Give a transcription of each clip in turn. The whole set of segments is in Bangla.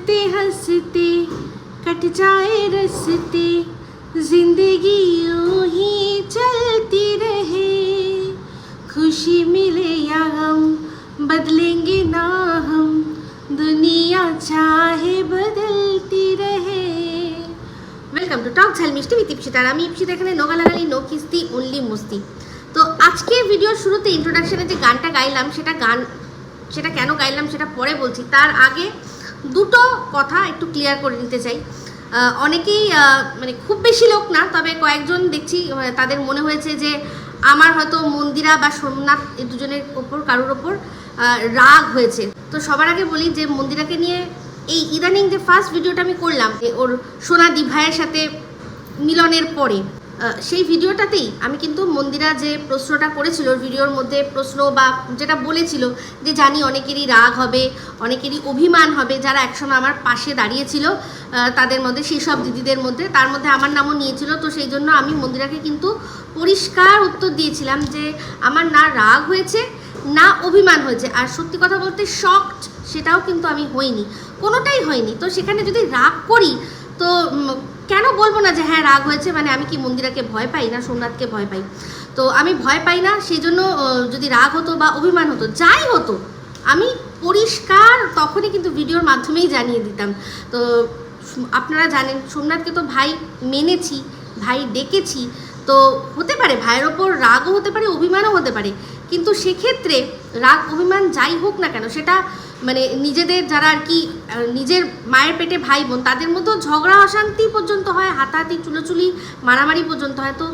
हंसते हंसते कट जाए रस्ते जिंदगी यूं ही चलती रहे खुशी मिले या हम बदलेंगे ना हम दुनिया चाहे बदलती रहे ওয়েলকাম টু টক ঝাল মিষ্টি বিতি ইপসিতার আমি ইপসিতা এখানে নো গালাগালি নো কিস্তি অনলি মস্তি তো আজকে ভিডিওর শুরুতে ইন্ট্রোডাকশনে যে গানটা গাইলাম সেটা গান সেটা কেন গাইলাম সেটা পরে বলছি তার আগে দুটো কথা একটু ক্লিয়ার করে নিতে চাই। অনেকেই মানে খুব বেশি লোক না, তবে কয়েকজন দেখছি তাদের মনে হয়েছে যে আমার হয়তো মন্দিরা বা সোমনাথ এই দুজনের ওপর, কারোর ওপর রাগ হয়েছে। তো সবার আগে বলি যে মন্দিরাকে নিয়ে এই ইদানিং যে ফার্স্ট ভিডিওটা আমি করলাম ওর সোনা ভাইয়ের সাথে মিলনের পরে সেই ভিডিওটাতেই আমি কিন্তু মন্দিরা যে প্রশ্নটা করেছিল, ভিডিওর মধ্যে প্রশ্ন বা যেটা বলেছিল যে জানি অনেকেরই রাগ হবে, অনেকেরই অভিমান হবে, যারা একসময় আমার পাশে দাঁড়িয়েছিল তাদের মধ্যে সেই সব দিদিদের মধ্যে, তার মধ্যে আমার নামও নিয়েছিল, তো সেই জন্য আমি মন্দিরাকে কিন্তু পরিষ্কার উত্তর দিয়েছিলাম যে আমার না রাগ হয়েছে, না অভিমান হয়েছে। আর সত্যি কথা বলতে শকড সেটাও কিন্তু আমি হইনি, কোনোটাই হয়নি। তো সেখানে যদি রাগ করি, তো কেন বলব না যে হ্যাঁ রাগ হয়েছে? মানে আমি কি মন্দিরাকে ভয় পাই না সোমনাথকে ভয় পাই? তো আমি ভয় পাই না সেই জন্য যদি রাগ হতো বা অভিমান হতো, যাই হতো আমি পরিষ্কার তখনই কিন্তু ভিডিওর মাধ্যমেই জানিয়ে দিতাম। তো, আপনারা জানেন, সোমনাথকে তো ভাই মেনেছি, ভাই ডেকেছি, তো হতে পারে ভাইয়ের ওপর রাগও হতে পারে, অভিমানও হতে পারে। কিন্তু সেক্ষেত্রে রাগ, অভিমান যাই হোক না কেন, সেটা মানে নিজেদের যারা আর কি নিজের মায়ের পেটে ভাই বোন, তাদের মধ্যেও ঝগড়া, অশান্তি পর্যন্ত হয়, হাতাহাতি, চুলোচুলি, মারামারি পর্যন্ত হয়। তো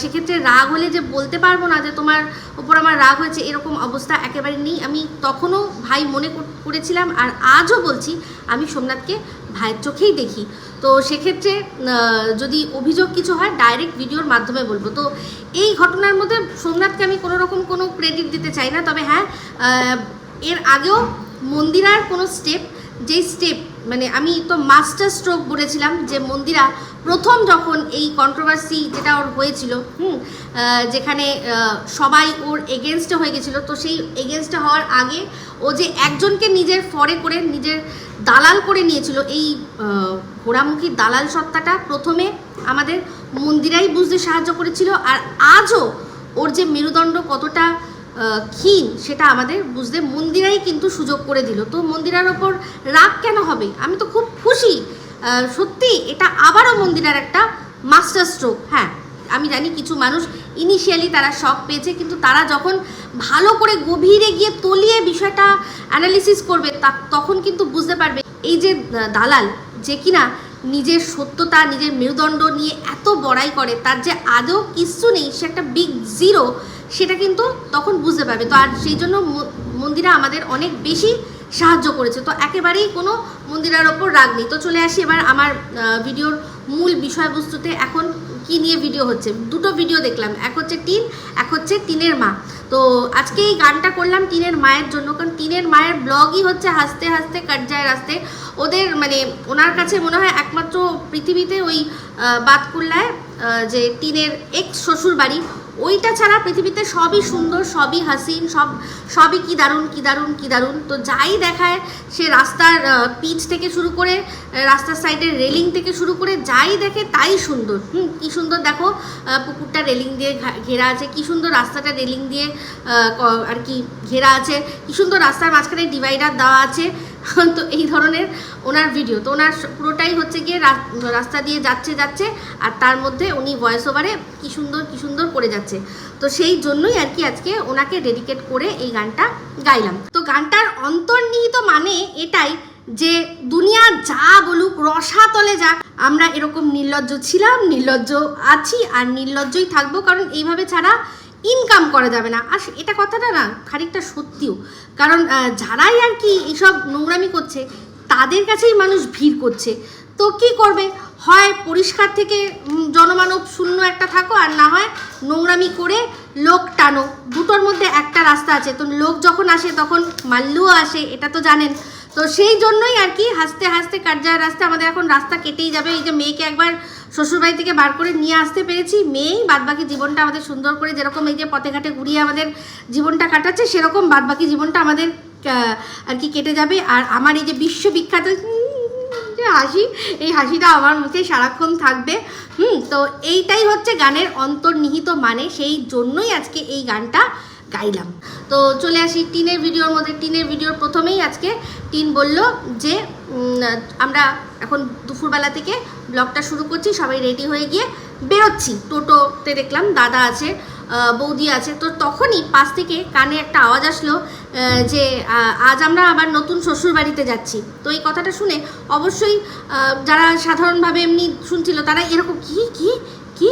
সেক্ষেত্রে রাগ হলে যে বলতে পারব না যে তোমার ওপর আমার রাগ হয়েছে, এরকম অবস্থা একেবারে নেই। আমি তখনও ভাই মনে করেছিলাম আর আজও বলছি, আমি সোমনাথকে ভাইয়ের চোখেই দেখি। তো সেক্ষেত্রে যদি অভিযোগ কিছু হয়, ডাইরেক্ট ভিডিওর মাধ্যমে বলব। তো এই ঘটনার মধ্যে সোমনাথকে আমি কোনো রকম কোনো ক্রেডিট দিতে চাই না। তবে হ্যাঁ এর আগেও মন্দিরার কোনো স্টেপ যেই স্টেপ মানে আমি তো মাস্টার স্ট্রোক বলেছিলাম যে মন্দিরা প্রথম যখন এই কন্ট্রোভার্সি যেটা ওর হয়েছিল, হুম যেখানে সবাই ওর এগেনস্টে হয়ে গেছিল, তো সেই এগেনস্টে হওয়ার আগে ও যে একজনকে নিজের ফরে করে, নিজের দালাল করে নিয়েছিল, এই ঘোড়ামুখী দালাল সত্তাটা প্রথমে আমাদের মন্দিরাই বুঝতে সাহায্য করেছিল, আর আজও ওর যে মেরুদণ্ড কতটা ক্ষীণ, সেটা আমাদের বুঝতে মন্দিরাই কিন্তু সুযোগ করে দিল। তো মন্দিরার ওপর রাগ কেন হবে? আমি তো খুব খুশি। সত্যি, এটা আবারও মন্দিরার একটা মাস্টার স্ট্রোক হ্যাঁ আমি জানি কিছু মানুষ ইনিশিয়ালি তারা শখ পেয়েছে, কিন্তু তারা যখন ভালো করে গভীরে গিয়ে তলিয়ে বিষয়টা অ্যানালিসিস করবে তখন কিন্তু বুঝতে পারবে। এই যে দালাল, যে কিনা নিজের সত্যতা, নিজের মেরুদণ্ড নিয়ে এত বড়াই করে, তার যে আদৌ কিচ্ছু নেই, সে একটা বিগ জিরো সেটা কিন্তু তখন বুঝতে পারবে। তো আর সেই জন্য মন্দিরা আমাদের অনেক বেশি সাহায্য করেছে। তো একেবারেই কোনো মন্দিরার ওপর রাগ নেই। তো চলে আসি এবার আমার ভিডিওর মূল বিষয়বস্তুতে। এখন কি নিয়ে ভিডিও হচ্ছে? দুটো ভিডিও দেখলাম। এক হচ্ছে টিন, এক হচ্ছে টিনের মা। তো আজকে এই গানটা করলাম টিনের মায়ের জন্য, কারণ টিনের মায়ের ব্লগই হচ্ছে হাসতে হাসতে কাট যায় রাস্তে ওদের মানে ওনার কাছে মনে হয় একমাত্র পৃথিবীতে ওই বাতকুল্লায় যে টিনের এক্স শ্বশুর বাড়ি ওইটা ছাড়া পৃথিবীতে সবই সুন্দর, সবই হাসিন, সব, সবই কি দারুণ কি দারুণ কি দারুণ। তো যাই দেখায়, সে রাস্তার পিচ থেকে শুরু করে রাস্তার সাইডের রেলিং থেকে শুরু করে যাই দেখে তাই সুন্দর। হুম, কি সুন্দর দেখো পুকুরটা রেলিং দিয়ে ঘেরা আছে, কি সুন্দর রাস্তাটা রেলিং দিয়ে আর কি ঘেরা আছে, কি সুন্দর রাস্তার মাঝখানে ডিভাইডার দেওয়া আছে। তো এই ধরনের ওনার ভিডিও তো ওনার পুরোটাই হচ্ছে গিয়ে রাস্তা দিয়ে যাচ্ছে যাচ্ছে, আর তার মধ্যে উনি ভয়েস ওভারে কি সুন্দর কি সুন্দর করে যাচ্ছে। তো সেই জন্যই আর কি আজকে ওনাকে ডেডিকেট করে এই গানটা গাইলাম। তো গানটার অন্তর্নিহিত মানে এটাই যে দুনিয়া যা বলুক, রসাতলে যাক, আমরা এরকম নির্লজ্জ ছিলাম, নির্লজ্জ আছি, আর নির্লজ্জই থাকব। কারণ এইভাবে ছাড়া ইনকাম করা যাবে না। আর এটা কথাটা না খানিকটা সত্যিও। কারণ যারাই আর কি এইসব নোংরামি করছে, তাদের কাছেই মানুষ ভিড় করছে। তো কি করবে? হয় পরিষ্কার থেকে জনমানব শূন্য একটা থাকো, আর না হয় নোংরামি করে লোক টানো। দুটোর মধ্যে একটা রাস্তা আছে। তো লোক যখন আসে, তখন মাল্লুও আসে, এটা তো জানেন। তো সেই জন্যই আর কি হাসতে হাসতে কাট যায় রাস্তা, আমাদের এখন রাস্তা কেটেই যাবে। এই যে মেয়েকে একবার শ্বশুরবাড়ি থেকে বার করে নিয়ে আসতে পেরেছি। মেয়েই বাদবাকি জীবনটা আমাদের সুন্দর করে যেরকম এই যে পথে ঘাটে ঘুরিয়ে আমাদের জীবনটা কাটাচ্ছে, সেরকম বাদবাকি জীবনটা আমাদের আর কি কেটে যাবে। আর আমার এই যে বিশ্ববিখ্যাত যে হাসি, এই হাসিটা আমার মুখে সারাক্ষণ থাকবে। হুম, তো এইটাই হচ্ছে গানের অন্তর্নিহিত মানে সেই জন্যই আজকে এই গানটা গাইলাম। তো চলে আসি টিনের ভিডিওর মধ্যে। টিনের ভিডিওর প্রথমেই আজকে টিন বলল যে আমরা এখন দুপুরবেলা থেকে ব্লগটা শুরু করছি, সবাই রেডি হয়ে গিয়ে বেরোচ্ছি। টোটোতে দেখলাম দাদা আছে বৌদি আছে। তো তখনই পাশ থেকে কানে একটা আওয়াজ আসলো যে আজ আমরা আবার নতুন শ্বশুর বাড়িতে যাচ্ছি। তো এই কথাটা শুনে অবশ্যই যারা সাধারণভাবে এমনি শুনছিল, তারা এরকম, কি কি কি?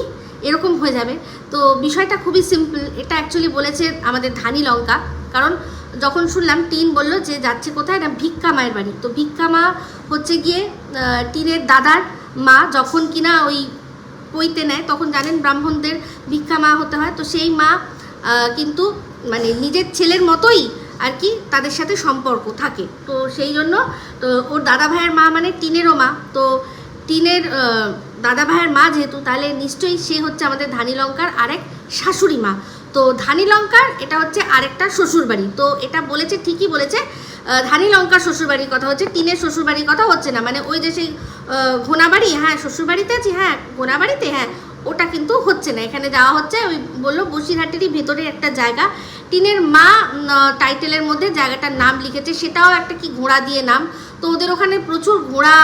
এরকম হয়ে যাবে। তো বিষয়টা খুবই সিম্পল এটা অ্যাকচুয়ালি বলেছে আমাদের ধানি লঙ্কা। কারণ যখন শুনলাম, টিন বলল যে যাচ্ছে কোথায়? না ভিক্ষা মায়ের বাড়ি। তো ভিক্ষা মা হচ্ছে গিয়ে টিনের দাদার মা যখন কিনা ওই পইতে নেয়, তখন জানেন ব্রাহ্মণদের ভিক্ষা মা হতে হয়। তো সেই মা কিন্তু মানে নিজের ছেলের মতোই আর কি তাদের সাথে সম্পর্ক থাকে। তো সেই জন্য, তো ওর দাদা ভাইয়ের মা মানে টিনেরও মা। তো টিনের দাদা ভাইয়ের মা যেহেতু, তাহলে নিশ্চয়ই সে হচ্ছে আমাদের ধানি লঙ্কার আরেক শাশুড়ি মা। তো ধানি লঙ্কার এটা হচ্ছে আরেকটা শ্বশুরবাড়ি। তো এটা বলেছে, ঠিকই বলেছে ধানি লঙ্কার শ্বশুরবাড়ির কথা হচ্ছে, টিনের শ্বশুরবাড়ির কথা হচ্ছে না। মানে ওই যে সেই ঘোনাবাড়ি হ্যাঁ শ্বশুরবাড়িতে আছি হ্যাঁ ঘোনাবাড়িতে হ্যাঁ ওটা কিন্তু হচ্ছে না। এখানে যাওয়া হচ্ছে, ওই বলল বসিরহাটেরই ভেতরে একটা জায়গা। টিনের মা টাইটেলের মধ্যে জায়গাটার নাম লিখেছে, সেটাও একটা কি ঘোড়া দিয়ে নাম। তো ওদের ওখানে প্রচুর ঘোড়া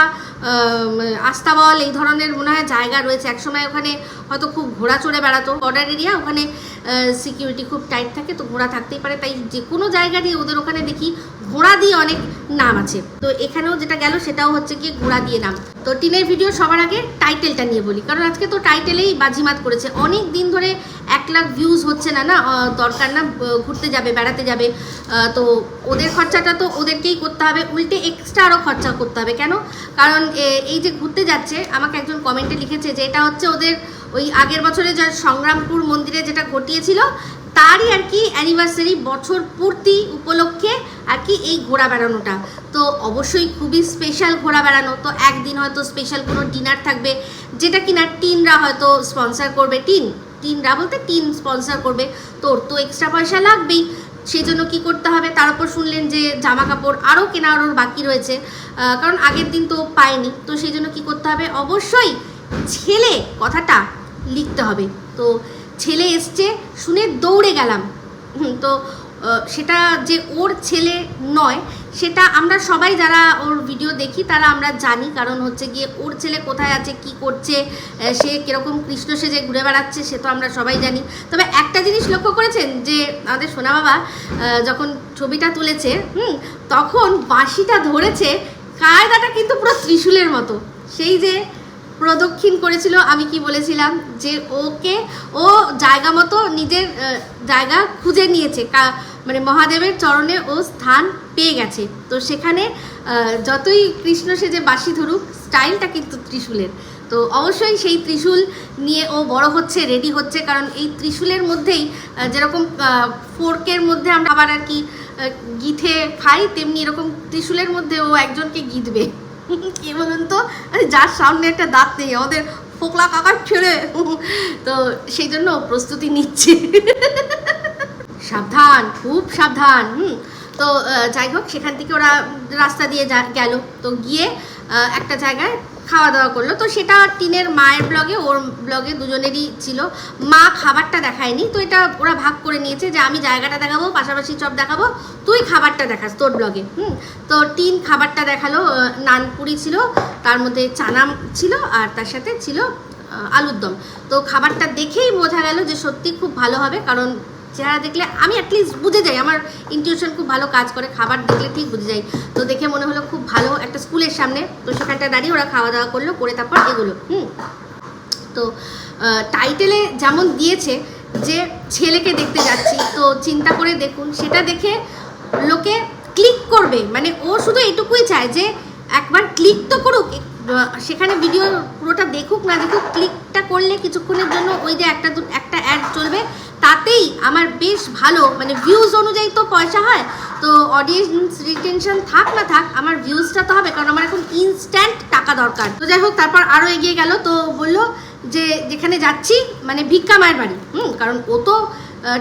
আস্তাবল, এই ধরনের মনে হয় জায়গা রয়েছে। একসময় ওখানে হয়তো খুব ঘোড়া চড়ে বেড়াতো। বর্ডার এরিয়া, ওখানে সিকিউরিটি খুব টাইট থাকে, তো ঘোড়া থাকতেই পারে। তাই যে কোনো জায়গারই ওদের ওখানে দেখি ঘোড়া দিয়ে অনেক নাম আছে। তো এখানেও যেটা গেল সেটাও হচ্ছে গিয়ে ঘোড়া দিয়ে নাম। তো টিনের ভিডিও সবার আগে টাইটেলটা নিয়ে বলি। কারণ আজকে তো টাইটেলেই বাজিমাত করেছে। অনেক দিন ধরে এক লাখ ভিউজ হচ্ছে না না? দরকার না ঘুরতে যাবে, বেড়াতে যাবে। তো ওদের খরচাটা তো ওদেরকেই করতে হবে। উল্টে এক্সট্রা আরও খরচা করতে হবে। কেন? কারণ এই যে ঘুরতে যাচ্ছে, আমাকে একজন কমেন্টে লিখেছে যে এটা হচ্ছে ওদের ওই আগের বছরে যা সংগ্রামপুর মন্দিরে যেটা ঘটিয়েছিল তারই আর কি অ্যানিভার্সারি বছর পূর্তি উপলক্ষে আর কি এই ঘোরা বেড়ানোটা। তো অবশ্যই খুবই স্পেশাল ঘোরা বেড়ানো। তো একদিন হয়তো স্পেশাল কোনো ডিনার থাকবে, যেটা কিনা টিনরা হয়তো স্পন্সর করবে। টিন, টিনরা বলতে টিন স্পন্সর করবে। তোর তো এক্সট্রা পয়সা লাগবেই। সেই জন্য কী করতে হবে? তার উপর শুনলেন যে জামা কাপড় আরও কেনার ওর বাকি রয়েছে। কারণ আগের দিন তো পায়নি। তো সেই জন্য কী করতে হবে? অবশ্যই ছেলে কথাটা লিখতে হবে। তো ছেলে এসছে, শুনে দৌড়ে গেলাম। তো সেটা যে ওর ছেলে নয়, সেটা আমরা সবাই যারা ওর ভিডিও দেখি, তারা আমরা জানি। কারণ হচ্ছে গিয়ে ওর ছেলে কোথায় আছে, কি করছে সে কীরকম কৃষ্ণ সেজে ঘুরে বেড়াচ্ছে, সে তো আমরা সবাই জানি। তবে একটা জিনিস লক্ষ্য করেছেন যে, আমাদের সোনা বাবা যখন ছবিটা তুলেছে, হুম, তখন বাঁশিটা ধরেছে, কায়দাটা কিন্তু পুরো ত্রিশূলের মতো। সেই যে প্রদক্ষিণ করেছিল, আমি কি বলেছিলাম? যে ওকে, ও জায়গা মতো নিজের জায়গা খুঁজে নিয়েছে। মানে মহাদেবের চরণে ও স্থান পেয়ে গেছে। তো সেখানে যতই কৃষ্ণ সেজে বাঁশি ধরুক, স্টাইলটা কিন্তু ত্রিশূলের। তো অবশ্যই সেই ত্রিশূল নিয়ে ও বড় হচ্ছে রেডি হচ্ছে, কারণ এই ত্রিশূলের মধ্যেই যেরকম ফোর্কের মধ্যে আমরা আবার আর কি গিথে খাই, তেমনি এরকম ত্রিশূলের মধ্যে ও একজনকে গিধবে কি বলুন তো? যার সামনে একটা দাঁত নেই, আমাদের ফোকলা কাকার ছেড়ে তো সেই জন্য প্রস্তুতি নিচ্ছে। সাবধান, খুব সাবধান, হুম। তো যাই হোক, সেখান থেকে ওরা রাস্তা দিয়ে গেল। তো গিয়ে একটা জায়গায় খাওয়া দাওয়া করল। তো সেটা টিনের মায়ের ব্লগে, ওর ব্লগে দুজনেরই ছিল। মা খাবারটা দেখায়নি। তো এটা ওরা ভাগ করে নিয়েছে যে আমি জায়গাটা দেখাবো, পাশাপাশি চপ দেখাবো, তুই খাবারটা দেখাস তোর ব্লগে, হুম? তো টিন খাবারটা দেখাল নানপুরি ছিল, তার মধ্যে চানাম ছিল, আর তার সাথে ছিল আলুর দম। তো খাবারটা দেখেই বোঝা গেল যে সত্যি খুব ভালো হবে, কারণ চেহারা দেখলে আমি অ্যাটলিস্ট বুঝে যাই, আমার ইনটিউশন খুব ভালো কাজ করে, খাবার দেখলে ঠিক বুঝে যাই। তো দেখে মনে হলো খুব ভালো একটা স্কুলের সামনে, তো সেখানটা দাঁড়িয়ে ওরা খাওয়া দাওয়া করল, করে তারপর এগুলো, হুম। তো টাইটেলে যেমন দিয়েছে যে ছেলেকে দেখতে যাচ্ছি, তো চিন্তা করে দেখুন, সেটা দেখে লোকে ক্লিক করবে। মানে ও শুধু এটুকুই চায় যে একবার ক্লিক তো করুক সেখানে ভিডিও পুরোটা দেখুক না দেখুক ক্লিকটা করলে কিছুক্ষণের জন্য ওই যে একটা একটা অ্যাড চলবে তাতেই আমার বেশ ভালো মানে ভিউজ অনুযায়ী তো পয়সা হয়, তো অডিয়েন্স রিটেনশন থাক না থাক, আমার ভিউজটা তো হবে, কারণ আমার এখন ইনস্ট্যান্ট টাকা দরকার। তো যাই হোক, তারপর আরও এগিয়ে গেল, তো বলল যে যেখানে যাচ্ছি মানে ভিক্ষা মায়ের বাড়ি, হুম, কারণ ও তো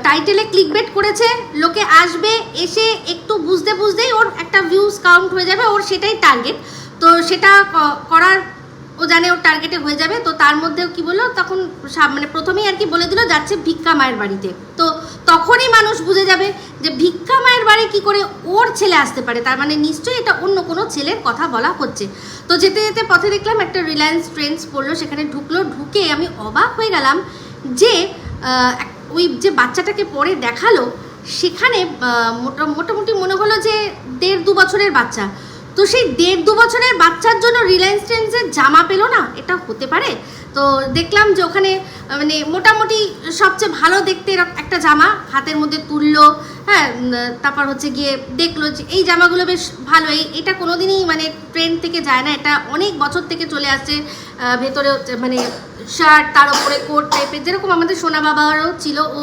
টাইটেলে ক্লিক বেট করেছে, লোকে আসবে, এসে একটু বুঝতে বুঝতেই ওর একটা ভিউজ কাউন্ট হয়ে যাবে, ওর সেটাই টার্গেট তো সেটা করার ও জানে ওর টার্গেটে হয়ে যাবে, তো তার মধ্যেও কি বলল? তখন মানে প্রথমেই আর কি বলে দিল, যাচ্ছে ভিক্ষা মায়ের বাড়িতে। তো তখনই মানুষ বুঝে যাবে যে ভিক্ষা মায়ের বাড়ি কি করে ওর ছেলে আসতে পারে। তার মানে নিশ্চয়ই এটা অন্য কোনো ছেলের কথা বলা হচ্ছে। তো যেতে যেতে পথে দেখলাম একটা রিলায়েন্স ট্রেন্ডস পড়ল, সেখানে ঢুকলো, ঢুকে আমি অবাক হয়ে গেলাম যে ওই যে বাচ্চাটাকে পরে দেখাল, সেখানে মোটা মোটামুটি মনে হলো যে দেড় দু বছরের বাচ্চা। তো সেই দেড় দু বছরের বাচ্চার জন্য রিলায়েন্স ট্রেন্ডসের জামা পেল না? এটা হতে পারে? তো দেখলাম যে ওখানে মানে মোটামুটি সবচেয়ে ভালো দেখতে একটা জামা হাতের মধ্যে তুললো হ্যাঁ তারপর হচ্ছে গিয়ে দেখল যে এই জামাগুলো বেশ ভালো এই এটা কোনোদিনই মানে ট্রেন্ড থেকে যায় না। এটা অনেক বছর থেকে চলে আসছে ভেতরে মানে শার্ট তার উপরে কোট টাইপের যেরকম আমাদের সোনা বাবারও ছিল, ও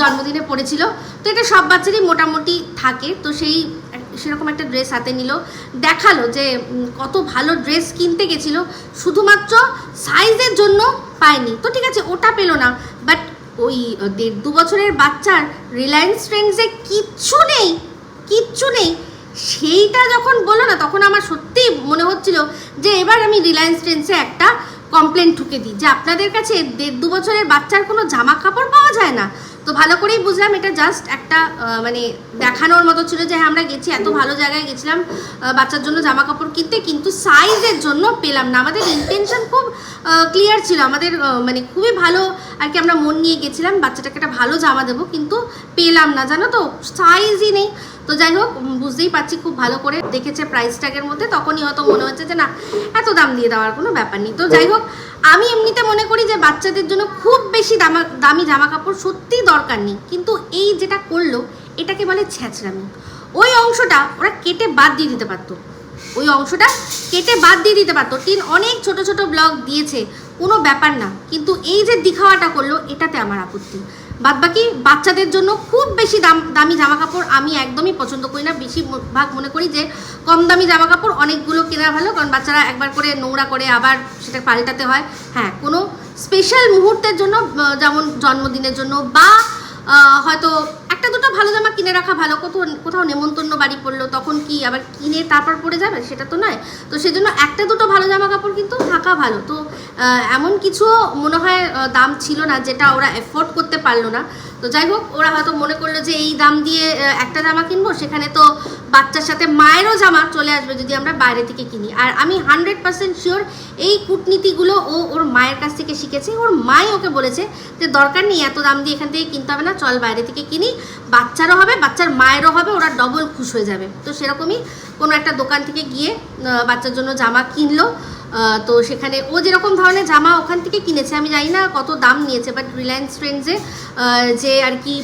জন্মদিনে পড়েছিল। তো এটা সব বাচ্চারই মোটামুটি থাকে। তো সেই সেরকম একটা ড্রেস হাতে নিল। দেখাল যে কত ভালো ড্রেস কিনতে গেছিল, শুধুমাত্র সাইজের জন্য পায়নি। তো ঠিক আছে, ওটা পেল না। বাট ওই দেড় দু বছরের বাচ্চার রিলায়েন্স ট্রেন্ডসে কিচ্ছু নেই কিচ্ছু নেই। সেইটা যখন বলল না, তখন আমার সত্যি মনে হচ্ছিল যে, এবার আমি রিলায়েন্স ট্রেন্ডসে একটা কমপ্লেন ঠুকে দিই। যে, আপনাদের কাছে দেড় দু বছরের বাচ্চার কোনো জামা কাপড় পাওয়া যায় না। তো ভালো করেই বুঝলাম, এটা জাস্ট একটা মানে দেখানোর মতো ছিল যে হ্যাঁ আমরা গেছি, এত ভালো জায়গায় গেছিলাম বাচ্চার জন্য জামা কাপড় কিনতে, কিন্তু সাইজের জন্য পেলাম না। আমাদের ইন্টেনশন খুব ক্লিয়ার ছিল। আমাদের মানে খুবই ভালো আর কি আমরা মন নিয়ে গেছিলাম, বাচ্চাটাকে একটা ভালো জামা দেবো, কিন্তু পেলাম না। জানো তো সাইজই নেই। তো যাই হোক বুঝতেই পারছি খুব ভালো করে দেখেছে প্রাইস ট্যাগের মধ্যে, তখনই হয়তো মনে হচ্ছে যে না, এত দাম দিয়ে দেওয়ার কোনো ব্যাপার নেই। তো যাই হোক, আমি এমনিতে মনে করি যে বাচ্চাদের জন্য খুব বেশি দামা, দামি জামা কাপড় সত্যিই দরকার নেই। কিন্তু এই যেটা করল, এটাকে বলে ছ্যাঁচড়ামি ওই অংশটা ওরা কেটে বাদ দিয়ে দিতে পারতো। ওই অংশটা কেটে বাদ দিয়ে দিতে পারতো। টিন অনেক ছোট ছোট ব্লগ দিয়েছে। কোনো ব্যাপার না, কিন্তু এই যে দিখাওয়াটা করল, এটাতে আমার আপত্তি। বাদ বাকি বাচ্চাদের জন্য খুব বেশি দাম, দামি জামা কাপড় আমি একদমই পছন্দ করি না। বেশি ভাগ মনে করি যে কম দামি জামা কাপড় অনেকগুলো কেনা ভালো, কারণ বাচ্চারা একবার করে নোংরা করে আবার সেটা পাল্টাতে হয়। হ্যাঁ কোনো স্পেশাল মুহূর্তের জন্য যেমন জন্মদিনের জন্য বা হয়তো একটা দুটো ভালো জামা কিনে রাখা ভালো, কোথাও কোথাও নেমন্তন্ন বাড়ি পড়ল, তখন কি আবার কিনে তারপর পরে যাবে? সেটা তো নয়। তো সেজন্য একটা দুটো ভালো জামা কাপড় কিন্তু থাকা ভালো। তো এমন কিছু মনে হয় দাম ছিল না যেটা ওরা এফোর্ড করতে পারল না। তো যাই হোক, ওরা হয়তো মনে করল যে এই দাম দিয়ে একটা জামা কিনবো, সেখানে তো বাচ্চার সাথে মায়েরও জামা চলে আসবে যদি আমরা বাইরে থেকে কিনি। আর আমি হান্ড্রেড পার্সেন্ট শিওর এই কূটনীতিগুলো ও ওর মায়ের কাছ থেকে শিখেছে। ওর মাই ওকে বলেছে যে, দরকার নেই, এত দাম দিয়ে এখান থেকে কিনতে হবে না, চল বাইরে থেকে কিনি। বাচ্চারও হবে, বাচ্চার মায়েরও হবে, ওরা ডবল খুশ হয়ে যাবে। তো সেরকমই কোনো একটা দোকান থেকে গিয়ে বাচ্চার জন্য জামা কিনলো। তো সেখানে ও যেরকম ধরনের জামা ওখান থেকে কিনেছে, আমি জানি না কত দাম নিয়েছে বাট রিলায়েন্স ট্রেন্ডসে যে আর কি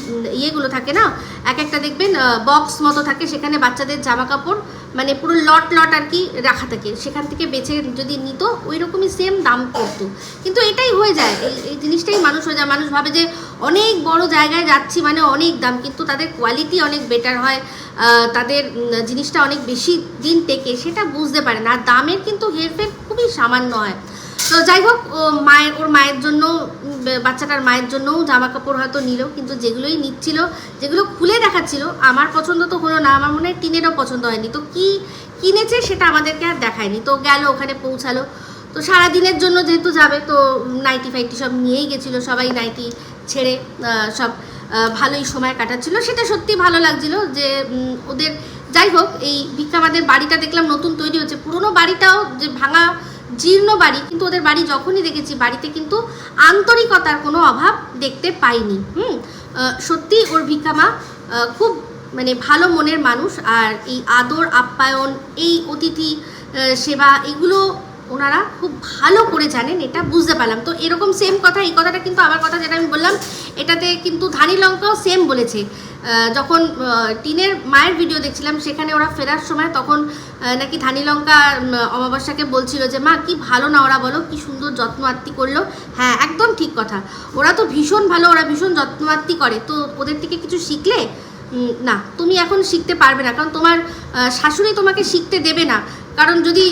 ইয়েগুলো থাকে না, এক একটা দেখবেন বক্স মতো থাকে, সেখানে বাচ্চাদের জামা কাপড় মানে পুরো লট লট আর কি রাখা থাকে। সেখান থেকে বেছে যদি নিত ওই রকমই সেম দাম পড়তো। কিন্তু এটাই হয়ে যায়। এই এই জিনিসটাই মানুষ হয়ে যায়। মানুষ ভাবে যে অনেক বড় জায়গায় যাচ্ছি মানে অনেক দাম, কিন্তু তাদের কোয়ালিটি অনেক বেটার হয়। তাদের জিনিসটা অনেক বেশি দিন টেকে সেটা বুঝতে পারে না। আর দামের কিন্তু হেরফের খুবই সামান্য হয়। তো যাই হোক, ও মায়ের, ওর মায়ের জন্য বাচ্চাটার মায়ের জন্যও জামা কাপড় হয়তো নিল, কিন্তু যেগুলোই নিচ্ছিল, যেগুলো খুলে দেখাচ্ছিল, আমার পছন্দ তো হলো না, আমার মনে হয় টিনেরও পছন্দ হয়নি। তো কি কিনেছে সেটা আমাদেরকে আর দেখায়নি। তো গেল, ওখানে পৌঁছালো। তো সারা দিনের জন্য যেহেতু যাবে, তো নাইটি ফাইটি সব নিয়েই গেছিল, সবাই নাইটি ছেড়ে সব ভালোই সময় কাটাচ্ছিল। সেটা সত্যি ভালো লাগছিল যে ওদের, যাই হোক, এই ভিক্ষা আমাদের বাড়িটা দেখলাম, নতুন তৈরি হচ্ছে। পুরনো বাড়িটাও যে ভাঙা জীর্ণ বাড়ি, কিন্তু ওদের বাড়ি যখনই দেখেছি, বাড়িতে কিন্তু আন্তরিকতার কোনো অভাব দেখতে পাইনি। হুম? সত্যি ওর ভিক্ষামা খুব মানে ভালো মনের মানুষ, আর এই আদর, আপ্যায়ন, এই অতিথি সেবা, এগুলো ওনারা খুব ভালো করে জানেন, এটা বুঝতে পারলাম। তো এরকম সেম কথা, এই কথাটা কিন্তু আমার কথা যেটা আমি বললাম, এটাতে কিন্তু ধানি লঙ্কাও সেম বলেছে। যখন টিনের মায়ের ভিডিও দেখছিলাম, সেখানে ওরা ফেরার সময় তখন নাকি ধানি লঙ্কা অমাবস্যাকে বলছিল যে, মা, কি ভালো না ওরা বলো, কি সুন্দর যত্ন আত্মি করল। হ্যাঁ একদম ঠিক কথা। ওরা তো ভীষণ ভালো, ওরা ভীষণ যত্ন আত্মি করে। তো ওদের থেকে কিছু শিখলে? না, তুমি এখন শিখতে পারবে না। কারণ তোমার শাশুড়ি তোমাকে শিখতে দেবে না। কারণ যদি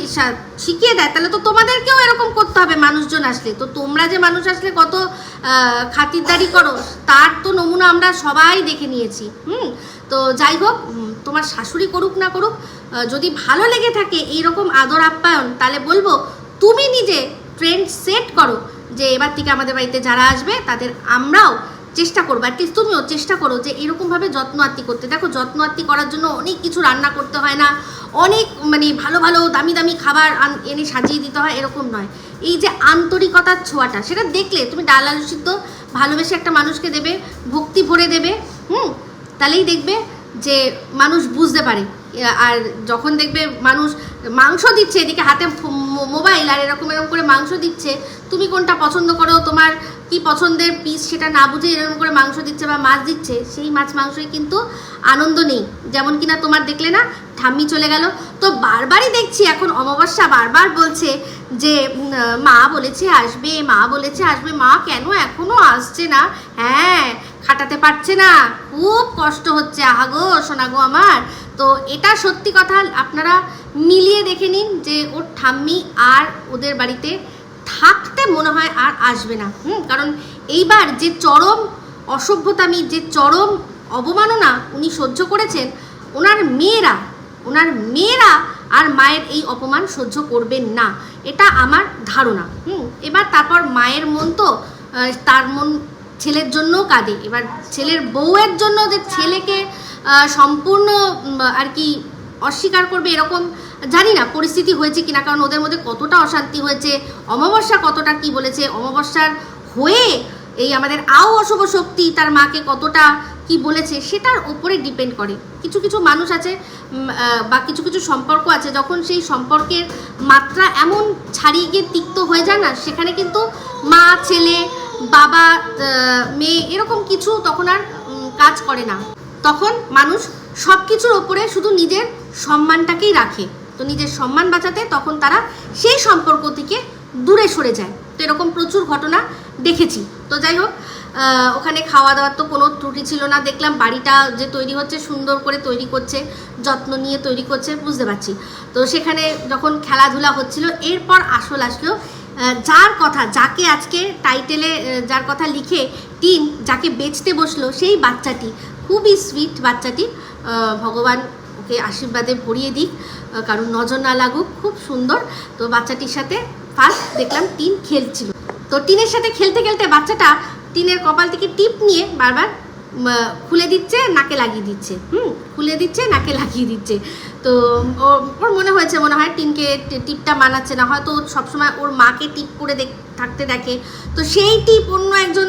শিখিয়ে দেয়, তাহলে তো তোমাদেরকেও এরকম করতে হবে মানুষজন আসলে। তো তোমরা যে মানুষ আসলে কত খাতিরদারি করো, তার তো নমুনা আমরা সবাই দেখে নিয়েছি। হুম? তো যাই হোক তোমার শাশুড়ি করুক না করুক যদি ভালো লেগে থাকে এইরকম আদর আপ্যায়ন, তাহলে বলব, তুমি নিজে ট্রেন্ড সেট করো যে এবার থেকে আমাদের বাড়িতে যারা আসবে, তাদের আমরাও চেষ্টা করব অ্যাটলিস্ট তুমিও চেষ্টা করো যে এরকমভাবে যত্ন আত্মি করতে। দেখো যত্ন আত্মি করার জন্য অনেক কিছু রান্না করতে হয় না, অনেক মানে ভালো ভালো দামি দামি খাবার এনে সাজিয়ে দিতে হয়, এরকম নয়। এই যে আন্তরিকতার ছোঁয়াটা, সেটা দেখলে তুমি ডাল আলু সিদ্ধ ভালোবেসে একটা মানুষকে দেবে, ভক্তি ভরে দেবে, হুম? তাহলেই দেখবে যে মানুষ বুঝতে পারে। আর যখন দেখবে মানুষ মাংস দিচ্ছে, এদিকে হাতে মোবাইল আর এরকম এরকম করে মাংস দিচ্ছে, তুমি কোনটা পছন্দ করো? তোমার কি পছন্দের পিস সেটা না বুঝে এরকম করে মাংস দিচ্ছে বা মাছ দিচ্ছে, সেই মাছ মাংসই কিন্তু আনন্দ নেই। যেমন কিনা তোমার দেখলে না, ঠাম্মি চলে গেল। তো বারবারই দেখছি এখন অমাবস্যা বারবার বলছে যে মা বলেছে আসবে, মা বলেছে আসবে, মা কেন এখনও আসছে না? হ্যাঁ খাটাতে পারছে না। খুব কষ্ট হচ্ছে আহাগো শোনাগো আমার। তো এটা সত্যি কথা, আপনারা মিলিয়ে দেখে নিন যে ওর ঠাম্মি আর ওদের বাড়িতে থাকতে মনে হয় আর আসবে না। হুম, কারণ এইবার যে চরম অসভ্যতামি যে চরম অবমাননা উনি সহ্য করেছেন, ওনার মেয়েরা ওনার মেয়েরা আর মায়ের এই অপমান সহ্য করবেন না। এটা আমার ধারণা। হুম, এবার তারপর মায়ের মন তো তার মন ছেলের জন্যও কাঁদে। এবার ছেলের বউয়ের জন্য যে ছেলেকে সম্পূর্ণ আর কি অস্বীকার করবে এরকম জানি না পরিস্থিতি হয়েছে কিনা, কারণ ওদের মধ্যে কতটা অশান্তি হয়েছে, অমাবস্যা কতটা কি বলেছে, অমাবস্যার হয়ে এই আমাদের আও অশুভ শক্তি তার মাকে কতটা কি বলেছে, সেটার ওপরে ডিপেন্ড করে। কিছু কিছু মানুষ আছে বা কিছু কিছু সম্পর্ক আছে, যখন সেই সম্পর্কের মাত্রা এমন ছাড়িয়ে গিয়ে তিক্ত হয়ে যায় না, সেখানে কিন্তু মা, ছেলে, বাবা মেয়ে এরকম কিছু তখন আর কাজ করে না। তখন মানুষ সব কিছুর ওপরে শুধু নিজের সম্মানটাকেই রাখে। তো নিজের সম্মান বাঁচাতে তখন তারা সেই সম্পর্ক থেকে দূরে সরে যায়। তো এরকম প্রচুর ঘটনা দেখেছি। তো যাই হোক ওখানে খাওয়া দাওয়ার তো কোনো ত্রুটি ছিল না। দেখলাম বাড়িটা যে তৈরি হচ্ছে, সুন্দর করে তৈরি করছে, যত্ন নিয়ে তৈরি করছে, বুঝতে পারছি। তো সেখানে যখন খেলাধুলা হচ্ছিল, এরপর আসল আসলো যার কথা, যাকে আজকে টাইটেলে যার কথা লিখে টিন যাকে বেচতে বসল, সেই বাচ্চাটি, খুবই সুইট বাচ্চাটি ভগবান ওকে আশীর্বাদে ভরিয়ে দিক কারণ নজর না লাগুক, খুব সুন্দর। তো বাচ্চাটির সাথে ফার্স্ট দেখলাম টিন খেলছিল। তো টিনের সাথে খেলতে খেলতে বাচ্চাটা টিনের কপাল থেকে টিপ নিয়ে বারবার খুলে দিচ্ছে, নাকে লাগিয়ে দিচ্ছে। হুম, খুলে দিচ্ছে, নাকে লাগিয়ে দিচ্ছে। তো ওর মনে হয়েছে মনে হয় টিনকে টিপটা মানাচ্ছে না। হয়তো সবসময় ওর মাকে টিপ করে দেখ, থাকতে দেখে। তো সেই টিপ অন্য একজন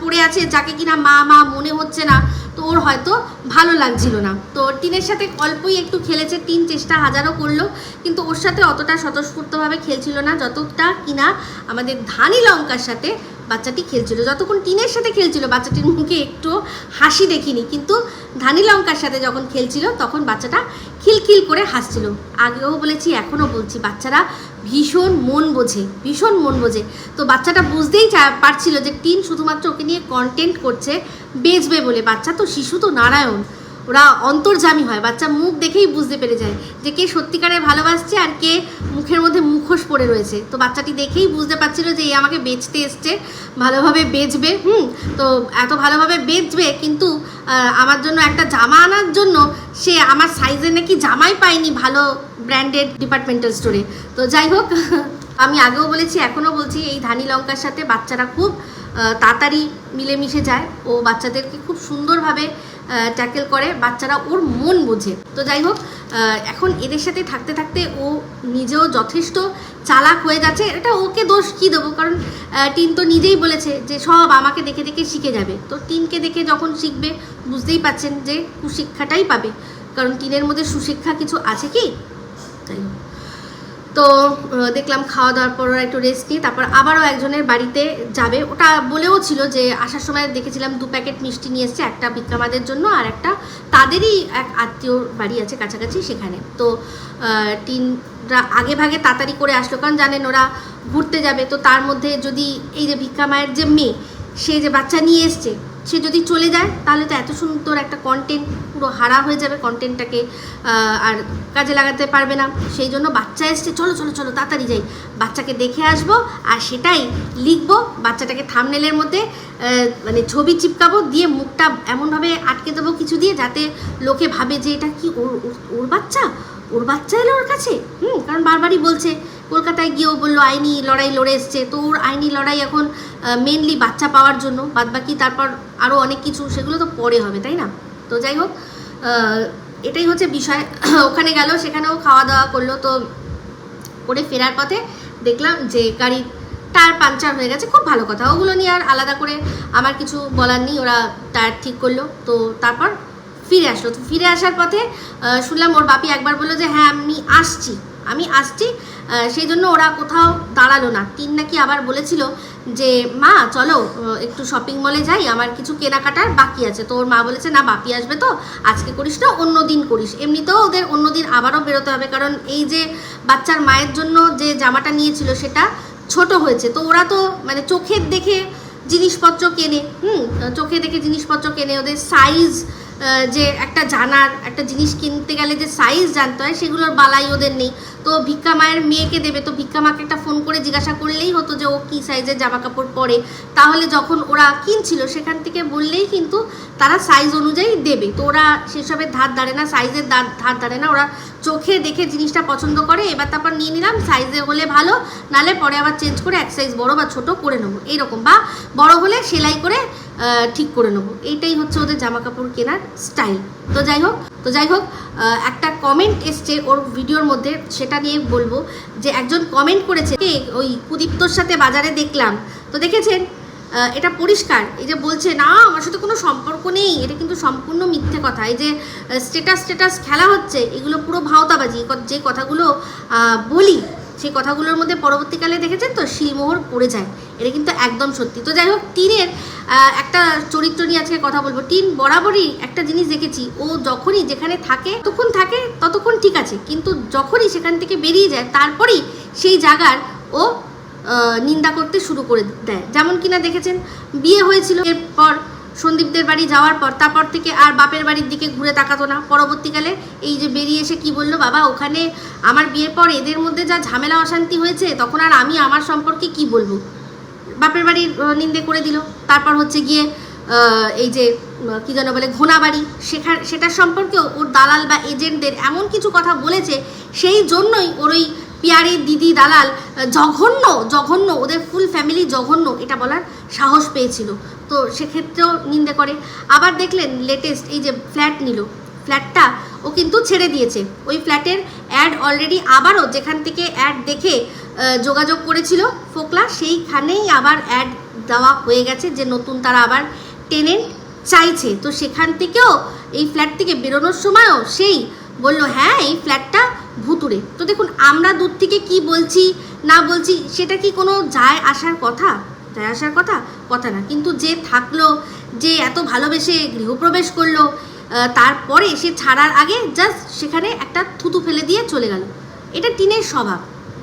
পড়ে আছে যাকে কিনা মা মা মনে হচ্ছে না। তো ওর হয়তো ভালো লাগছিল না। তো টিনের সাথে অল্পই একটু খেলেছে টিন চেষ্টা হাজারও করল। কিন্তু ওর সাথে অতটা স্বতঃস্ফূর্তভাবে খেলছিল না, যতটা কিনা আমাদের ধানি লঙ্কার সাথে বাচ্চাটি খেলছিল। যতক্ষণ টিনের সাথে খেলছিল, বাচ্চাটির মুখে একটু হাসি দেখিনি। কিন্তু ধানি লঙ্কার সাথে যখন খেলছিল, তখন বাচ্চাটা খিলখিল করে হাসছিল। আগেও বলেছি, এখনও বলছি, বাচ্চারা ভীষণ মন বোঝে, ভীষণ মন বোঝে। তো বাচ্চাটা বুঝতেই পারছিল যে টিন শুধুমাত্র ওকে নিয়ে কন্টেন্ট করছে, বেচবে বলে। বাচ্চা তো শিশু তো নারায়ণ। ওরা অন্তর্জামী হয়, বাচ্চা মুখ দেখেই বুঝতে পেরে যায় যে কে সত্যিকারে ভালোবাসছে আর কে মুখের মধ্যে মুখোশ পড়ে রয়েছে। তো বাচ্চাটি দেখেই বুঝতে পারছিল যে এই আমাকে বেচতে এসছে, ভালোভাবে বেচবে, হুম? তো এত ভালোভাবে বেচবে, কিন্তু আমার জন্য একটা জামা আনার জন্য সে আমার সাইজে নাকি জামাই পায়নি ভালো ব্র্যান্ডেড ডিপার্টমেন্টাল স্টোরে তো যাই হোক, আমি আগেও বলেছি, এখনও বলছি, এই ধানি লঙ্কার সাথে বাচ্চারা খুব তাড়াতাড়ি মিলেমিশে যায়। ও বাচ্চাদেরকে খুব সুন্দরভাবে ট্যাকেল করে, বাচ্চারা ওর মন বোঝে। তো যাই হোক এখন এদের সাথে থাকতে থাকতে ও নিজেও যথেষ্ট চালাক হয়ে যাচ্ছে। এটা ওকে দোষ কী দেবো? কারণ টিন তো নিজেই বলেছে যে সব আমাকে দেখে দেখে শিখে যাবে। তো টিনকে দেখে যখন শিখবে, বুঝতেই পাচ্ছেন যে কুশিক্ষাটাই পাবে। কারণ টিনের মধ্যে সুশিক্ষা কিছু আছে কি? তাই। তো দেখলাম খাওয়া দাওয়ার পর ওরা একটু রেস্ট নিয়ে তারপর আবারও একজনের বাড়িতে যাবে। ওটা বলেও ছিল যে আসার সময় দেখেছিলাম দু প্যাকেট মিষ্টি নিয়ে এসছে, একটা বিক্রমাদের জন্য আর একটা তাদেরই এক আত্মীয় বাড়ি আছে কাছাকাছি সেখানে। তো টিনরা আগে ভাগে তাড়াতাড়ি করে আসলো, কারণ জানেন ওরা ঘুরতে যাবে। তো তার মধ্যে যদি এই যে ভিক্ষা মায়ের যে মেয়ে, সে যে বাচ্চা নিয়ে এসছে সে যদি চলে যায়, তাহলে তো এত সুন্দর একটা কন্টেন্ট পুরো হারা হয়ে যাবে কন্টেন্টটাকে আর কাজে লাগাতে পারবে না। সেই জন্য বাচ্চা এসছে, চলো চলো চলো, তাড়াতাড়ি যাই। বাচ্চাকে দেখে আসব আর সেটাই লিখব, বাচ্চাটাকে থামনেলের মধ্যে মানে ছবি চিপকাবো, দিয়ে মুখটা এমনভাবে আটকে দেবো কিছু দিয়ে, যাতে লোকে ভাবে যে এটা কি ওর, ওর- বাচ্চা? ওর বাচ্চা এলো ওর কাছে? হুম, কারণ বারবারই বলছে কলকাতায় গিয়েও বলল আইনি লড়াই লড়ে এসছে। তো ওর আইনি লড়াই এখন মেনলি বাচ্চা পাওয়ার জন্য। বাদবাকি তারপর আরও অনেক কিছু, সেগুলো তো পরে হবে, তাই না? তো যাই হোক এটাই হচ্ছে বিষয়। ওখানে গেল, সেখানেও খাওয়া দাওয়া করল। তো করে ফেরার পথে দেখলাম যে গাড়ির টায়ার পাংচার হয়ে গেছে, খুব ভালো কথা। ওগুলো নিয়ে আর আলাদা করে আমার কিছু বলার নেই, ওরা টায়ার ঠিক করল। তো তারপর ফিরে আসলো। তো ফিরে আসার পথে শুনলাম ওর বাপি একবার বলল যে হ্যাঁ আমি আসছি। আমি আসছি সেই জন্য ওরা কোথাও দাঁড়াল না। তিন নাকি আবার বলেছিল যে, মা, চলো একটু শপিং মলে যাই, আমার কিছু কেনাকাটার বাকি আছে। তো ওর মা বলেছে, না, বাপি আসবে তো, আজকে করিস না, অন্য দিন করিস। এমনিতেও ওদের অন্য দিন আবারও বেরোতে হবে, কারণ এই যে বাচ্চার মায়ের জন্য যে জামাটা নিয়েছিল, সেটা ছোট হয়েছে। তো ওরা তো মানে চোখের দেখে জিনিসপত্র কেনে, হুম, চোখে দেখে জিনিসপত্র কেনে, ওদের সাইজ যে একটা জানার, একটা জিনিস কিনতে গেলে যে সাইজ জানতে হয়, সেগুলোর বালাই ওদের নেই। তো ভিক্ষা মায়ের মেয়েকে দেবে, তো ভিক্ষা মাকে একটা ফোন করে জিজ্ঞাসা করলেই হতো যে ও কী সাইজের জামা কাপড় পরে। তাহলে যখন ওরা কিনছিল, সেখান থেকে বললেই কিন্তু তারা সাইজ অনুযায়ী দেবে। তো ওরা সেসবের ধার ধারে না সাইজের ধার ধার ধারে না, ওরা চোখে দেখে জিনিসটা পছন্দ করে এবার তারপর নিয়ে নিলাম সাইজে হলে ভালো নালে পরে আবার চেঞ্জ করে এক সাইজ বড় বা ছোট করে নেব এইরকম বা বড় হলে সেলাই করে ঠিক করে নেব। এইটাই হচ্ছে ওদের জামা কাপড় কেনার স্টাইল তো যাই হোক তো যাই হোক একটা কমেন্ট এসছে ওর ভিডিওর মধ্যে সেটা নিয়ে বলব যে একজন কমেন্ট করেছে "কে, ওই কুদীপ্তর সাথে বাজারে দেখলাম? তো দেখেছেন? এটা পরিষ্কার। এই যে বলছে, না, আমার সাথে কোনো সম্পর্ক নেই। এটা কিন্তু সম্পূর্ণ মিথ্যে কথা। এই যে স্টেটাস স্টেটাস খেলা হচ্ছে, এগুলো পুরো ভাওতাবাজি। যে কথাগুলো বলি, সেই কথাগুলোর মধ্যে পরবর্তীকালে দেখেছেন তো, শিলমোহর পড়ে যায়। এটা কিন্তু একদম সত্যি। তো যাই হোক, টিনের একটা চরিত্র নিয়ে আজকে কথা বলব। টিন বরাবরই একটা জিনিস দেখেছি, ও যখনই যেখানে থাকে তখন থাকে, ততক্ষণ ঠিক আছে। কিন্তু যখনই সেখান থেকে বেরিয়ে যায়, তারপরেই সেই জায়গার ও নিন্দা করতে শুরু করে দেয়। যেমন কিনা দেখেছেন, বিয়ে হয়েছিল, এরপর সন্দীপদের বাড়ি যাওয়ার পর, তারপর থেকে আর বাপের বাড়ির দিকে ঘুরে তাকাতো না। পরবর্তীকালে এই যে বেরিয়ে এসে কি বলল, বাবা, ওখানে আমার বিয়ের পর এদের মধ্যে যা ঝামেলা, অশান্তি হয়েছে, তখন আর আমি আমার সম্পর্কে কি বলব? বাপের বাড়ির নিন্দে করে দিল। তারপর হচ্ছে গিয়ে এই যে কি যেন বলে, ঘোনা বাড়ি, সেখান, সেটার সম্পর্কেও ওর দালাল বা এজেন্টদের এমন কিছু কথা বলেছে, সেই জন্যই ওর ওই পিয়ারি, দিদি, দালাল, জঘন্য জঘন্য, ওদের ফুল ফ্যামিলি জঘন্য, এটা বলার সাহস পেয়েছিল। তো সেক্ষেত্রেও নিন্দে করে। আবার দেখলেন লেটেস্ট এই যে ফ্ল্যাট নিল। ফ্ল্যাটটা ও কিন্তু ছেড়ে দিয়েছে। ওই ফ্ল্যাটের অ্যাড অলরেডি আবারও যেখান থেকে অ্যাড দেখে যোগাযোগ করেছিল ফোকলা, সেইখানেই আবার অ্যাড দেওয়া হয়ে গেছে যে নতুন তারা আবার টেনেন্ট চাইছে। তো সেখান থেকেও এই ফ্ল্যাট থেকে বেরোনোর সময়ও সেই বলল হ্যাঁ এই ফ্ল্যাটটা ভুতুরে তো দেখুন, আমরা দূর থেকে কি বলছি, না বলছি, সেটা কি কোনো যায় আসার কথা? যায় আসার কথা? কথা না। কিন্তু যে থাকল, যে এত ভালোবেসে গৃহপ্রবেশ করল তারপরে সে ছাড়ার আগে জাস্ট সেখানে একটা থুতু ফেলে দিয়ে চলে গেল। এটা টিনের স্বভাব।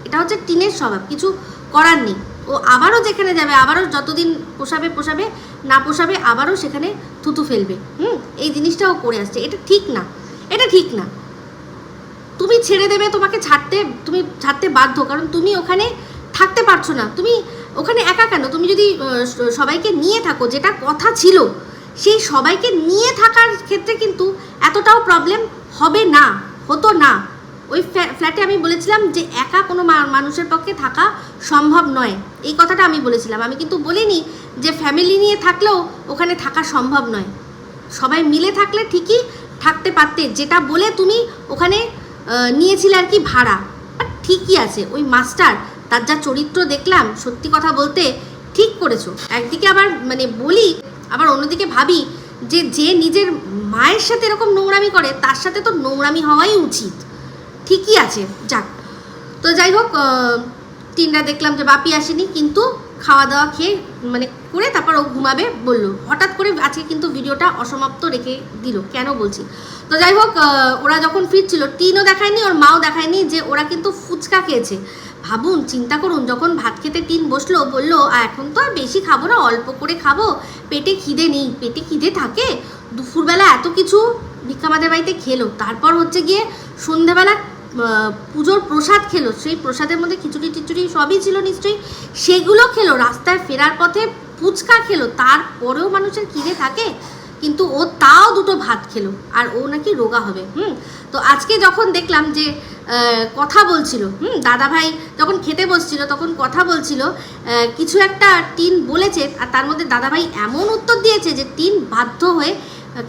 এটা হচ্ছে টিনের স্বভাব। কিছু করার নেই। ও আবারও যেখানে যাবে, আবারও যতদিন পোষাবে পোষাবে, না পোষাবে, আবারও সেখানে থুতু ফেলবে। হুম? এই জিনিসটাও করে আসছে। এটা ঠিক না। এটা ঠিক না। তুমি ছেড়ে দেবে, তোমাকে ছাড়তে, তুমি ছাড়তে বাধ্য, কারণ তুমি ওখানে থাকতে পারছ না। তুমি ওখানে একা কেন? তুমি যদি সবাইকে নিয়ে থাকো, যেটা কথা ছিল, সেই সবাইকে নিয়ে থাকার ক্ষেত্রে কিন্তু এতটাও প্রবলেম হবে না, হতো না। ওই ফ্ল্যা- ফ্ল্যাটে আমি বলেছিলাম যে একা কোনো মানুষের পক্ষে থাকা সম্ভব নয়। এই কথাটা আমি বলেছিলাম। আমি কিন্তু বলিনি যে ফ্যামিলি নিয়ে থাকলেও ওখানে থাকা সম্ভব নয়। সবাই মিলে থাকলে ঠিকই থাকতে পারতে। যেটা বলে তুমি ওখানে নিয়েছিলে আর কি ভাড়া। বাট ঠিকই আছে, ওই মাস্টার, তার যা চরিত্র দেখলাম, সত্যি কথা বলতে ঠিক করেছ। একদিকে আবার মানে বলি, আবার অন্যদিকে ভাবি যে যে নিজের মায়ের সাথে এরকম নোংরামি করে, তার সাথে তো নোংরামি হওয়াই উচিত। ঠিকই আছে, যাক। তো যাই হোক তিনটা দেখলাম যে বাপি আসেনি, কিন্তু খাওয়া দাওয়া খেয়ে মানে করে তারপর ও ঘুমাবে বলল। হঠাৎ করে আজকে কিন্তু ভিডিওটা অসমাপ্ত রেখে দিল। কেন বলছি? তো যাই হোক ওরা যখন ফিরছিল টিনও দেখায়নি ওর মাও দেখায়নি যে ওরা কিন্তু ফুচকা খেয়েছে। ভাবুন চিন্তা করুন যখন ভাত খেতে টিন বসল বলল "আ, এখন তো আর বেশি খাব না অল্প করে খাব। পেটে খিদে নেই পেটে খিদে থাকে। দুপুরবেলা এত কিছু ভিক্ষামাদের বাড়িতে খেলো। তারপর হচ্ছে গিয়ে সন্ধেবেলা পুজোর প্রসাদ খেলো। সেই প্রসাদের মধ্যে খিচুড়ি টিচুড়ি সবই ছিল নিশ্চয়ই। সেগুলো খেলো, রাস্তায় ফেরার পথে ফুচকা খেলো, তারপরেও মানুষের কিনে থাকে, কিন্তু ও তাও দুটো ভাত খেলো, আর ও নাকি রোগা হবে, হুম? তো আজকে যখন দেখলাম যে কথা বলছিল, হুম, দাদাভাই যখন খেতে বসছিল, তখন কথা বলছিল কিছু একটা টিন বলেছে, আর তার মধ্যে দাদাভাই এমন উত্তর দিয়েছে যে টিন বাধ্য হয়ে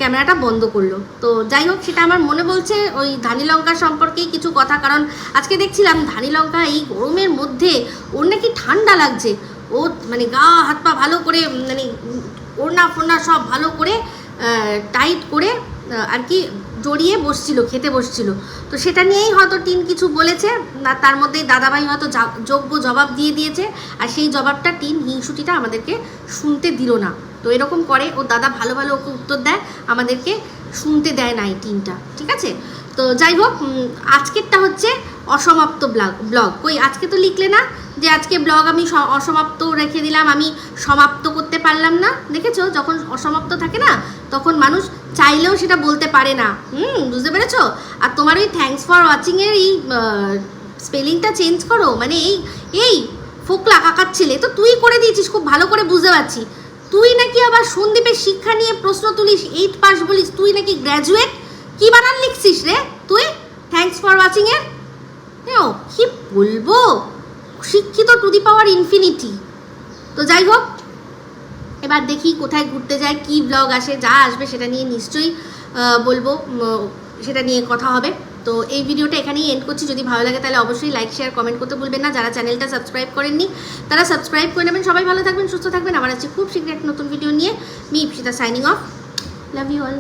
ক্যামেরাটা বন্ধ করল। তো যাই হোক, সেটা আমার মনে বলছে ওই ধানি লঙ্কা সম্পর্কেই কিছু কথা, কারণ আজকে দেখছিলাম ধানি লঙ্কা এই গরমের মধ্যে ওর নাকি ঠান্ডা লাগছে। ও মানে গা, হাত পা ভালো করে মানে ওড়না ফোড়না সব ভালো করে টাইট করে আর কি জড়িয়ে বসছিল, খেতে বসছিল। তো সেটা নিয়েই হয়তো টিন কিছু বলেছে, না, তার মধ্যেই দাদাভাই হয়তো যোগ্য জবাব দিয়ে দিয়েছে, আর সেই জবাবটা টিন হিংসুটিটা আমাদেরকে শুনতে দিল না। তো এরকম করে ও দাদা ভালো ভালো ওকে উত্তর দেয়, আমাদেরকে শুনতে দেয় না এই টিনটা ঠিক আছে? তো যাই হোক আজকেরটা হচ্ছে অসমাপ্ত ব্লগ ব্লগ। কই, আজকে তো লিখলে না যে আজকে ব্লগ আমি অসমাপ্ত রেখে দিলাম, আমি সমাপ্ত করতে পারলাম না, দেখেছ? যখন অসমাপ্ত থাকে না, তখন মানুষ চাইলেও সেটা বলতে পারে না। হুম, বুঝতে পেরেছ? আর তোমার ওই থ্যাঙ্কস ফর ওয়াচিংয়ের এই স্পেলিংটা চেঞ্জ করো মানে এই এই, ফোকলা কাকার ছেলে, তো তুই করে দিয়েছিস, খুব ভালো করে বুঝতে পারছি। তুই নাকি আবার সন্দীপের শিক্ষা নিয়ে প্রশ্ন তুলিস এইট পাস বলিস, তুই নাকি গ্র্যাজুয়েট কি বানান লিখছিস রে তুই? থ্যাঙ্কস ফর ওয়াচিংয়ের ও কি বলব? শিক্ষিত টু দি পাওয়ার ইনফিনিটি তো যাই হোক, এবার দেখি কোথায় ঘুরতে যায় কি ব্লগ আসে, যা আসবে সেটা নিয়ে নিশ্চয়ই বলব সেটা নিয়ে কথা হবে। তো এই ভিডিওটা এখানেই এন্ড করছি। যদি ভালো লাগে তাহলে অবশ্যই লাইক শেয়ার কমেন্ট করতে ভুলবেন না। যারা চ্যানেলটা সাবস্ক্রাইব করেননি, তারা সাবস্ক্রাইব করে নেবেন। সবাই ভালো থাকবেন, সুস্থ থাকবেন। আবার আছে খুব শীঘ্র একটা নতুন ভিডিও নিয়ে। Me Ipsita signing off love you all